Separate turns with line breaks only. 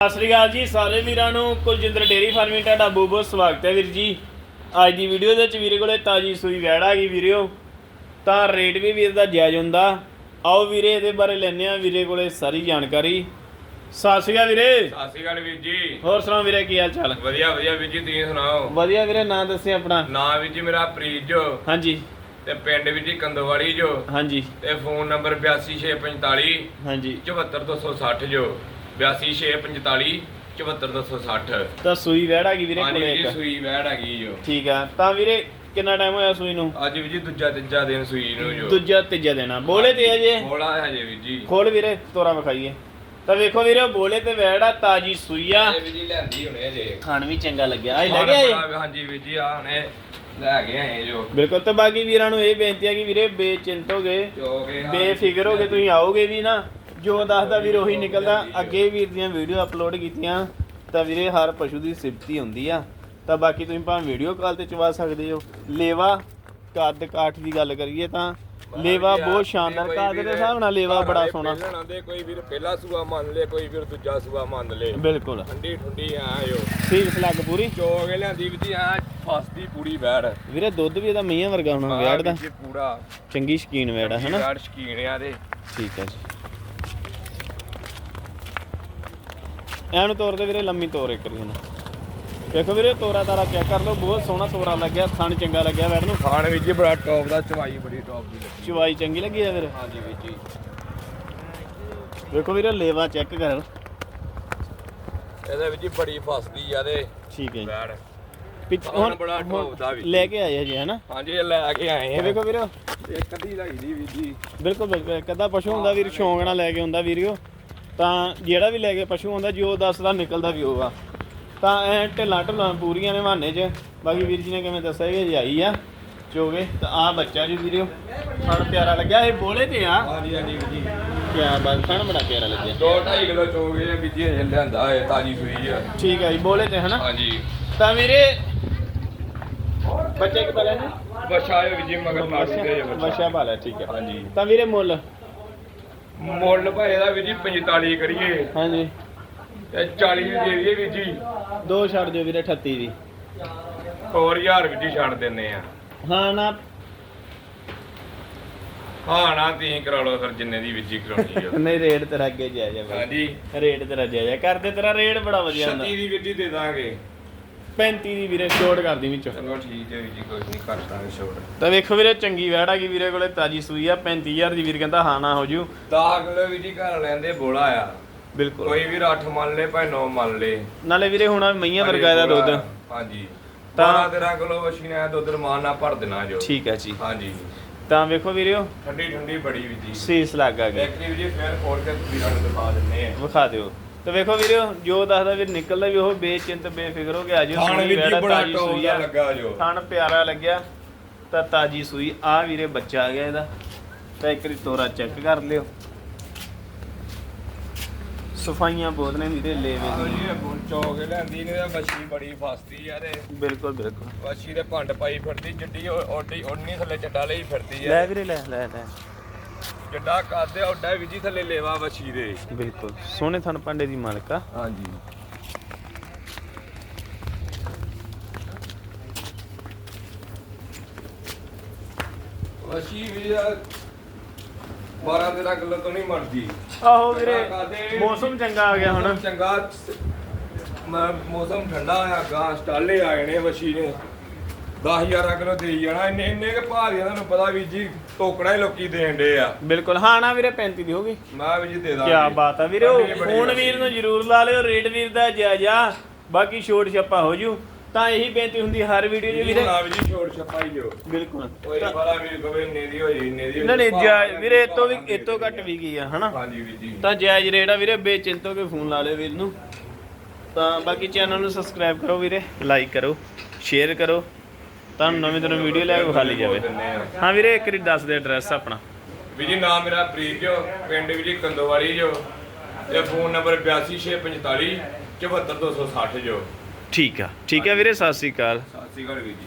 ਸਤਿ ਸ੍ਰੀ ਅਕਾਲ ਜੀ ਸਾਰੇ ਵੀਰਾਂ ਨੂੰ। ਕੁਲਜਿੰਦਰ ਡੇਰੀ ਫਾਰਮਿੰਗ ਤੁਹਾਡਾ ਬਹੁਤ ਬਹੁਤ ਸਵਾਗਤ ਹੈ ਵੀਰ ਜੀ। ਅੱਜ ਦੀ ਵੀਡੀਓ ਦੇ ਵਿੱਚ ਵੀਰੇ ਕੋਲੇ ਤਾਜੀ ਸੂਈ ਵੈੜ ਆ ਗਈ ਵੀਰਿਓ। ਤਾਂ ਰੇਟ ਵੀ ਵੀਰ ਦਾ ਜਾਇਜ਼ ਹੁੰਦਾ। ਆਓ ਵੀਰੇ ਇਹਦੇ ਬਾਰੇ ਲੈਣੇ ਆ ਵੀਰੇ ਕੋਲੇ ਸਾਰੀ ਜਾਣਕਾਰੀ। ਸਤਿ ਸ੍ਰੀ ਅਕਾਲ ਵੀਰੇ।
ਸਤਿ ਸ਼੍ਰੀ ਅਕਾਲ ਵੀਰ ਜੀ।
ਹੋਰ ਸੁਣਾਓ ਵੀਰੇ ਕੀ ਹਾਲ ਚਾਲ?
ਵਧੀਆ ਵਧੀਆ ਵੀਰ ਜੀ ਤੁਸੀਂ ਸੁਣਾਓ?
ਵਧੀਆ ਵੀਰੇ ਨਾਂ ਦੱਸੇ ਆਪਣਾ।
ਨਾਂ ਵੀਰ ਜੀ ਮੇਰਾ ਪ੍ਰੀਤ ਜੋ।
ਹਾਂਜੀ।
ਤੇ ਪਿੰਡ ਵੀਰ ਜੀ ਕੰਦੋਵਾੜੀ ਜੋ।
ਹਾਂਜੀ।
ਤੇ ਫੋਨ ਨੰਬਰ 82645
ਹਾਂਜੀ।
74260 ਜੋ। 82645 74260
ਤਾਂ ਸੂਈ ਵੈੜ ਆ ਗਈ ਵੀਰੇ
ਹਾਂਜੀ
ਕੋਲੇ
ਵੀਰ ਜੀ
ਇੱਕ।
ਸੂਈ ਵੈੜ ਹੈਗੀ ਜੋ।
ਠੀਕ ਆ ਤਾਂ ਵੀਰੇ ਕਿੰਨਾ ਟਾਈਮ ਹੋਇਆ ਸੂਈ ਨੂੰ?
ਅੱਜ ਵੀਰ ਜੀ ਦੂਜਾ ਤੀਜਾ ਦਿਨ ਸੂਈ ਨੂੰ ਜੋ।
ਦੂਜਾ ਤੀਜਾ ਦੇਣਾ ਬੋਲੇ ਤੇ ਅਜੇ
ਬੋਲਾ ਹੈ ਜੇ ਵੀਰ ਜੀ।
ਖੋਲ ਵੀਰੇ ਤੋਰਾ ਵਿਖਾਈਏ। ਤਾਂ ਵੇਖੋ ਵੀਰੇ ਬੋਲੇ ਤੇ ਵੈੜ ਆ ਤਾਜੀ ਸੂਈ ਆ।
ਇਹ ਵੀਰ ਜੀ ਲੈਂਦੀ ਹੁਣੇ ਜੇ
ਖਾਣ ਵੀ ਚੰਗਾ ਲੱਗਿਆ। ਆ ਲੈ ਗਿਆ ਇਹ
ਹਾਂਜੀ ਵੀਰ ਜੀ ਆ ਹੁਣੇ ਲੈ ਗਏ ਆਏ ਜੋ।
ਬਿਲਕੁਲ ਤੇ ਬਾਕੀ ਵੀਰਾਂ ਨੂੰ ਇਹ ਬੇਨਤੀ ਹੈ ਕਿ ਵੀਰੇ ਬੇਚਿੰਤ ਹੋਗੇ
ਜੋ ਕੇ
ਬੇਫਿਕਰ ਹੋਗੇ ਤੁਸੀਂ ਆਓਗੇ ਵੀ ਨਾ। ਜੋ ਦੱਸਦਾ ਵੀਰ ਉਹੀ ਨਿਕਲਦਾ। ਅੱਗੇ ਵੀਰ ਦੀਆਂ ਵੀਡੀਓ ਅਪਲੋਡ ਕੀਤੀਆਂ ਤਾਂ ਵੀਰੇ ਹਰ ਪਸ਼ੂ ਦੀ ਸਿਫਤੀ ਹੁੰਦੀ ਆ। ਤਾਂ ਬਾਕੀ ਤੁਸੀਂ ਭਾਵੇਂ ਵੀਡੀਓ ਕਾਲ ਤੇ ਚਵਾ ਸਕਦੇ ਹੋ। ਲੇਵਾ ਕੱਦ ਕਾਠ ਦੀ ਗੱਲ ਕਰੀਏ ਤਾਂ ਲੇਵਾ ਬਹੁਤ ਸ਼ਾਨਦਾਰ ਕੱਦ ਦੇ ਹਿਸਾਬ ਨਾਲ ਲੇਵਾ ਬੜਾ ਸੋਹਣਾ।
ਕੋਈ ਵੀਰ ਪਹਿਲਾ ਸੂਆ ਮੰਨ ਲੇ ਕੋਈ ਵੀਰ ਦੂਜਾ ਸੂਆ ਮੰਨ ਲੇ।
ਬਿਲਕੁਲ।
ਠੰਡੀ ਠੰਡੀ ਆਇਓ।
ਸੀਸ ਲੱਗ ਪੂਰੀ?
ਚੋਗ ਲਿਆਂਦੀ ਵੀ ਆ ਫਸਦੀ ਪੂਰੀ ਵੈੜ।
ਵੀਰੇ ਦੁੱਧ ਵੀ ਇਹਦਾ ਮਈਆਂ ਵਰਗਾ ਹੋਣਾ ਵੈੜ ਦਾ
ਪੂਰਾ।
ਚੰਗੀ ਸ਼ਕੀਨ ਵੈੜ ਆ ਹਨਾ?
ਵੈੜ ਸ਼ਕੀਨ ਆ ਦੇ
ਠੀਕ ਹੈ ਜੀ। ਐਨੂੰ ਤੋਰ ਦੇ ਵੀਰੇ ਲੰਮੀ ਤੋਰ ਇੱਕ ਨੂੰ ਦੇਖੋ ਵੀਰੇ ਤੋਰਾ ਤਾਰਾ ਚੈੱਕ ਕਰ ਲਓ ਬਹੁਤ ਸੋਹਣਾ ਤੋਰਾ ਲੱਗਿਆ ਥਣ ਚੰਗਾ ਲੱਗਿਆ ਵੈੜ ਨੂੰ।
ਖਾਣ ਵਿੱਚ ਬੜਾ ਟੌਪ ਦਾ ਚਵਾਈ ਬੜੀ ਟੌਪ ਦੀ ਲੱਗੀ।
ਚਵਾਈ ਚੰਗੀ ਲੱਗੀ ਆ ਵੀਰੇ।
ਹਾਂਜੀ ਵੀਰ ਜੀ।
ਵੇਖੋ ਵੀਰੇ ਲੇਵਾ ਚੈੱਕ ਕਰ।
ਇਹਦੇ ਵਿੱਚ ਬੜੀ ਫਸਦੀ ਆ ਦੇ
ਠੀਕ ਹੈ ਜੀ। ਪਿੱਛ
ਹੁਣ ਬੜਾ
ਹੁਣ
ਢੋਬਦਾ ਵੀ।
ਲੈ ਕੇ ਆਏ ਜੀ ਹਨਾ?
ਹਾਂਜੀ ਇਹ ਲੈ ਕੇ ਆਏ
ਇਹ
ਆ
ਵੇਖੋ ਵੀਰੇ
ਇੱਕ ਅੱਧੀ ਲੱਗਦੀ ਵੀਰ ਜੀ।
ਬਿਲਕੁਲ ਬਿਲਕੁਲ। ਕਦਾ ਪਸ਼ੂ ਹੁੰਦਾ ਵੀਰ ਸ਼ੌਂਕ ਨਾਲ ਲੈ ਕੇ ਹੁੰਦਾ ਵੀਰਿਓ ਤਾਂ ਜਿਹੜਾ ਵੀ ਲੈ ਕੇ ਪਸ਼ੂ ਹੁੰਦਾ ਜੋ ਦੱਸਦਾ ਨਿਕਲਦਾ ਵੀ ਉਹ ਆ ਤਾਂ ਐ ਢਿੱਲਾਂ ਢਿੱਲਾਂ ਪੂਰੀਆਂ ਨੇ ਬਹਾਨੇ 'ਚ। ਬਾਕੀ ਵੀਰ ਜੀ ਨੇ ਕਿਵੇਂ ਦੱਸਿਆ ਕਿ ਜਾਈ ਆ ਚੋਗੇ ਤਾਂ ਆ ਬੱਚਾ ਜੀ ਵੀਰਿਓ ਫੜ ਪਿਆਰਾ ਲੱਗਿਆ ਇਹ ਬੋਲੇ ਤੇ ਆ।
ਹਾਂਜੀ ਹਾਂਜੀ ਵੀਰ ਜੀ।
ਕਿਆ ਬਾਤ ਫਣ ਬੜਾ ਪਿਆਰਾ ਲੱਗਿਆ।
2.5 ਕਿਲੋ ਚੋਗੇ ਵੀਰ ਜੀ ਇਹ ਲਿਆਂਦਾ ਹੈ ਤਾਜੀ ਸੂਈ ਆ।
ਠੀਕ ਹੈ ਜੀ ਬੋਲੇ ਤੇ ਹਨਾ।
ਹਾਂਜੀ।
ਤਾਂ ਵੀਰੇ ਬੱਚੇ ਕਿ ਪਾਲੇ ਨੇ?
ਇਹ ਵੀਰ ਜੀ ਮਗਰ ਕੇ
ਪਾਲਿਆ ਠੀਕ ਹੈ
ਹਾਂਜੀ।
ਤਾਂ ਵੀਰੇ ਮੁੱਲ?
ਮੁੱਲ ਭਾਈ ਇਹਦਾ ਵੀਰ ਜੀ 45 ਕਰੀਏ।
ਹਾਂਜੀ।
ਤੇ 40 ਦੀ ਦੇ ਦਈਏ ਵੀਰ ਜੀ।
ਦੋ ਛੱਡ ਦਿਓ ਵੀਰੇ 38 ਦੀ।
ਹੋਰ ਹਜ਼ਾਰ ਵੀਰ ਜੀ ਛੱਡ ਦਿੰਨੇ ਆ।
ਹਾਂ ਨਾ।
ਹਾਂ ਨਾ ਤੁਸੀਂ ਕਰਾ ਲਓ ਫਿਰ ਜਿੰਨੇ ਦੀ ਵੀਰ ਜੀ ਕਰਾਉਣੀ ਆ।
ਨਹੀਂ ਰੇਟ ਤੇਰਾ ਅੱਗੇ ਹੈ ਬਾਈ
ਹਾਂਜੀ।
ਰੇਟ ਤੇਰਾ ਜਾਇਜ਼ ਹੈ ਕਰਦੇ ਤੇਰਾ ਰੇਟ ਬੜਾ ਵਧੀਆ ਹੁੰਦਾ।
36 ਦੀ ਵੀਰ ਜੀ ਦੇ ਦਾਂਗੇ।
35 ਦੀ ਵੀਰੇ ਛੋਟ ਕਰਦੀ ਵਿੱਚੋਂ।
ਚਲੋ ਠੀਕ ਹੈ ਵੀਰ ਜੀ ਕੋਈ ਨਹੀਂ ਕਰ ਦਾਂਗੇ ਛੋੜ।
ਤਾਂ ਵੇਖੋ ਵੀਰੇ ਚੰਗੀ ਵੈੜ ਆ ਗਈ ਵੀਰੇ ਕੋਲੇ ਤਾਜੀ ਸੂਈ ਆ 35000 ਦੀ ਵੀਰ ਕਹਿੰਦਾ ਹਾਂ ਨਾ ਹੋ ਜੂ।
10 ਕਿਲੋ ਵੀਰ ਜੀ ਘਰ ਲੈਂਦੇ ਬੋਲਾ ਆ।
ਬਿਲਕੁਲ।
ਕੋਈ ਵੀ 8 ਮੰਨ ਲੇ ਭਾਵੇਂ 9 ਮੰਨ ਲੇ।
ਨਾਲੇ ਵੀਰੇ ਹੁਣ ਮਈਆਂ ਵਰਗਾ ਇਹਦਾ ਦੁੱਧ।
ਹਾਂਜੀ।
ਤਾਂ-
ਤਾਂ 13 ਕਿਲੋ ਵਸ਼ੀ ਨੇ ਦੁੱਧ ਰਮਾਨ ਨਾਲ ਭਰ ਦੇਣਾ ਜੋ।
ਠੀਕ ਹੈ ਜੀ।
ਹਾਂਜੀ।
ਤਾਂ ਵੇਖੋ ਵੀਰਿਓ
ਠੰਡੀ ਠੰਡੀ ਬੜੀ ਵੀਰ ਜੀ।
ਸੀਸ ਲੱਗ ਆ ਗਈ।
ਇੱਕ ਵੀਰ ਜੀ ਫੇਰ ਖੋਲ ਕੇ ਵੀਰਾਂ ਨੂੰ ਦਿਖਾ ਦਿੰਨੇ ਆ।
ਵਿਖਾ ਦਿਓ। ਤੇ ਵੇਖੋ ਵੀਰਿਓ ਜੋ ਦੱਸਦਾ ਵੀਰ ਨਿਕਲਦਾ ਵੀ ਉਹ ਬੇਚਿੰਤ ਬੇਫਿਕਰ ਹੋ ਕੇ ਆ ਜਾਓ
ਖਾਣ ਵੀਰ ਜੀ
ਆ,
ਬੜਾ ਟੌਪ ਦਾ ਲੱਗਾ ਜੋ।
ਥਣ ਪਿਆਰਾ ਲੱਗਿਆ ਤਾਂ ਤਾਜੀ ਸੂਈ। ਆ ਵੀਰੇ ਬੱਚਾ ਆ ਗਿਆ ਇਹਦਾ। ਤਾਂ ਇੱਕ ਵਾਰੀ ਤੋਰਾ ਚੈੱਕ ਕਰ ਲਿਓ। ਸਫਾਈਆਂ ਬਹੁਤ ਨੇ ਵੀਰੇ ਲੇਵੇ ਦੀ।
ਜੀ ਇਹ ਚੌਕ ਲੈਂਦੀ ਨੇ ਵਸ਼ੀ ਬੜੀ ਫਸਦੀ ਤੇ
ਬਿਲਕੁਲ ਬਿਲਕੁਲ।
ਵਸ਼ੀ ਦੇ ਭੰਡ ਪਾਈ ਫਿਰਦੀ ਜੱਡੀ ਓਡੀ ਓਨੀ ਥੱਲੇ ਚੱਡਾ ਲਈ ਫਿਰਦੀ
ਲੈ
ਆ
ਵੀਰੇ ਲੈ ਲੈ ਲੈ।
ਜੱਡਾ ਕਰਦੇ ਓਡਾ ਵੀ ਜੀ ਥੱਲੇ ਲੇਵਾ ਵਸ਼ੀ ਦੇ।
ਬਿਲਕੁਲ। ਸੋਹਣੇ ਥਣ ਪਾਂਡੇ ਦੀ ਮਾਲਕ ਆ।
ਹਾਂਜੀ। ਵਸ਼ੀ ਵੀ 12 13 ਕਿਲੋ ਤੋਂ ਨਹੀਂ ਮਰਦੀ।
ਆਹੋ ਵੀਰੇ ਮੌਸਮ ਚੰਗਾ ਆ ਗਿਆ ਹੁਣ।
ਚੰਗਾ ਮੌਸਮ ਠੰਡਾ ਆ ਗਾਂ ਸਟਾਲੇ ਆ ਗਏ ਨੇ ਵਸ਼ੀ ਨੇ। 10000 ਕਿਲੋ ਦੇਈ ਜਾਣਾ। ਇੰਨੇ ਇੰਨੇ ਕੇ ਭਾਅ ਦੀਆਂ ਤੁਹਾਨੂੰ ਪਤਾ ਵੀ ਜੀ ਟੋਕੜਾ ਹੀ ਲੋਕੀ ਦੇਣ ਡੇ ਆ।
ਬਿਲਕੁਲ। ਹਾਂ ਨਾ ਵੀਰੇ 35 ਦੀ ਹੋ ਗਈ।
ਮੈਂ ਵੀ ਜੀ ਦੇ ਦਾਂਗੇ।
ਕੀ ਬਾਤ ਆ ਵੀਰੇ ਉਹ ਫੋਨ। ਵੀਰ ਨੂੰ ਜਰੂਰ ਲਾ ਲਿਓ ਰੇਟ ਵੀਰ ਦਾ ਜਾਇਜ਼ਾ। ਬਾਕੀ ਛੋਟ ਛੱਪਾ ਹੋ ਜੂ। ਤਾਂ ਇਹੀ ਬੇਨਤੀ ਹੁੰਦੀ ਹਰ ਵੀਡੀਓ 'ਚ
ਵੀਰੇ
ਵੀਰੇ।
ਨਾ ਵੀ ਜੀ ਛੋੜ ਛਪਾਈ ਲਿਓ
ਬਿਲਕੁਲ।
ਕੋਈ ਬੜਾ ਵੀ ਕਵੇ ਇੰਨੇ ਦੀ ਹੋਈ ਇੰਨੇ ਦੀ
ਨਹੀਂ
ਨਾਲ
ਵੀਰੇ ਇਹ ਤੋਂ ਵੀ
ਭਾਅ
ਇਹ ਤੋਂ ਘੱਟ ਵੀ ਗਈ ਆ ਹਨਾ?
ਹਾਂਜੀ ਵੀਰ ਜੀ।
ਤਾਂ ਜਾਇਜ਼ ਰੇਟ ਆ ਵੀਰੇ ਬੇਚਿੰਤ ਹੋ ਕੇ ਫੋਨ ਲਾ ਲਿਓ ਵੀਰ ਨੂੰ। ਤਾਂ ਬਾਕੀ ਚੈਨਲ ਨੂੰ ਸਬਸਕ੍ਰਾਈਬ ਕਰੋ ਵੀਰੇ ਲਾਈਕ ਕਰੋ ਸ਼ੇਅਰ ਕਰੋ। ਤੁਹਾਨੂੰ ਨਵੀਂ ਤਰ੍ਹਾਂ ਵੀਡੀਓ ਲੈ ਕੇ ਵਿਖਾ ਲਈ ਜਾਵੇ। ਹਾਂ ਵੀਰੇ ਇੱਕ ਵਾਰੀ ਦੱਸ ਦੇ ਐਡਰੈਸ ਆਪਣਾ।
ਵੀ ਜੀ ਨਾਮ ਮੇਰਾ ਪ੍ਰੀਤ ਜੋ ਪਿੰਡ ਵੀ ਜੀ ਕੰਦੋਵਾਲੀ ਜੋ। ਤੇ ਫੋਨ ਨੰਬਰ 8265 74260 ਜੋ।
ਠੀਕ ਆ ਠੀਕ ਆ ਵੀਰੇ ਸਤਿ ਸ੍ਰੀ ਅਕਾਲ।
ਸਤਿ ਸ਼੍ਰੀ ਅਕਾਲ ਵੀਰ ਜੀ।